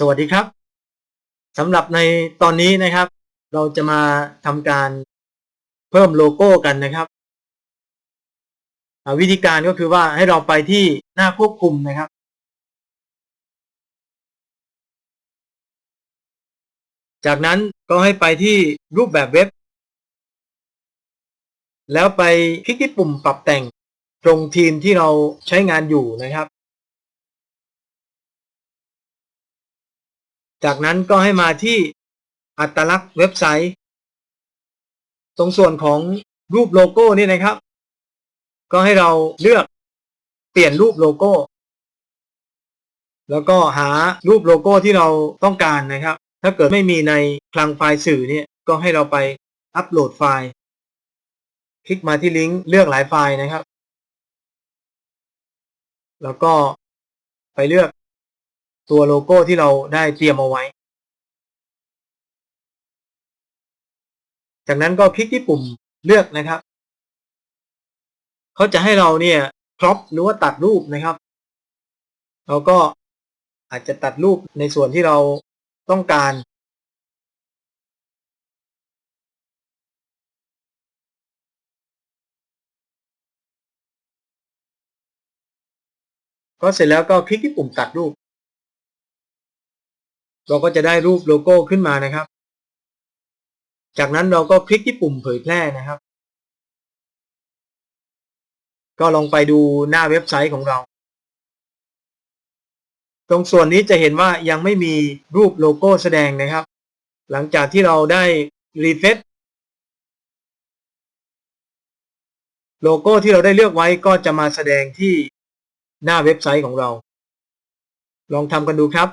สวัสดีครับสำหรับในตอนนี้นะครับ เราจะมาทำการเพิ่มโลโก้กันนะครับ วิธีการก็คือว่าให้เราไปที่หน้าควบคุมนะครับ จากนั้นก็ให้ไปที่รูปแบบเว็บ แล้วไปคลิกที่ปุ่มปรับแต่งตรงทีมที่เราใช้งานอยู่นะครับ จากนั้นก็ให้มาที่อัตลักษณ์เว็บไซต์ ตรงส่วนของรูปโลโก้นี่นะครับ ก็ให้เราเลือกเปลี่ยนรูปโลโก้ แล้วก็หารูปโลโก้ที่เราต้องการนะครับ ถ้าเกิดไม่มีในคลังไฟล์สื่อเนี่ยก็ให้เราไปอัปโหลดไฟล์ คลิกมาที่ลิงก์เลือกหลายไฟล์นะครับ แล้วก็ไปเลือก ตัวโลโก้ที่เราได้เตรียมเอาไว้ จากนั้นก็คลิกที่ปุ่มเลือกนะครับเขาจะให้เราเนี่ยครอปหรือว่าตัดรูปนะครับ เราก็อาจจะตัดรูปในส่วนที่เราต้องการ ก็เสร็จแล้วก็คลิกที่ปุ่มตัดรูป เราก็จะได้รูปโลโก้ขึ้นมานะครับ จากนั้นเราก็คลิกที่ปุ่มเผยแพร่นะครับ ก็ลองไปดูหน้าเว็บไซต์ของเรา ตรงส่วนนี้จะเห็นว่ายังไม่มีรูปโลโก้แสดงนะครับ หลังจากที่เราได้รีเฟซโลโก้ที่เราได้เลือกไว้ก็จะมาแสดงที่หน้าเว็บไซต์ของเรา ลองทำกันดูครับ